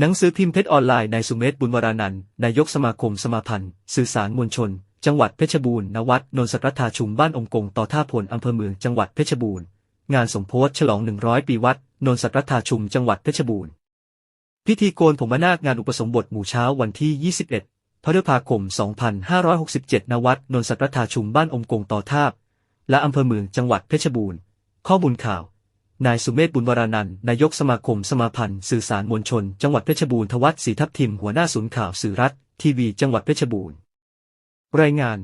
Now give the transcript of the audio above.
หนังสือพิมพ์เพชรออนไลน์นายสุเมธบุญวรานันท์นายกสมาคมสมาพันธ์ สื่อสารมวลชน จังหวัดเพชรบูรณ์ณวัดนนทสักรัฐาชุมบ้านองกงต่อท่าพลอำเภอเมืองจังหวัดเพชรบูรณ์งานสมโพธิฉลอง 100 ปีวัดนนทสักรัฐาชุมจังหวัดเพชรบูรณ์พิธีโกนผมนาคงานอุปสมบทหมู่เช้าวันที่ 21 พฤษภาคม 2567 ณ วัดนนทสักรัฐาชุมบ้านอมกงต่อท่าและอำเภอเมืองจังหวัดเพชรบูรณ์ ข้อมูลข่าว นายสุเมธบุญวรานันท์นายกสมาคมสมาพันธ์สื่อสารมวลชน จังหวัดเพชรบูรณ์ทวัตศรีทับทิมหัวหน้าศูนย์ข่าวสื่อรัฐ ทีวีจังหวัดเพชรบูรณ์ รายงาน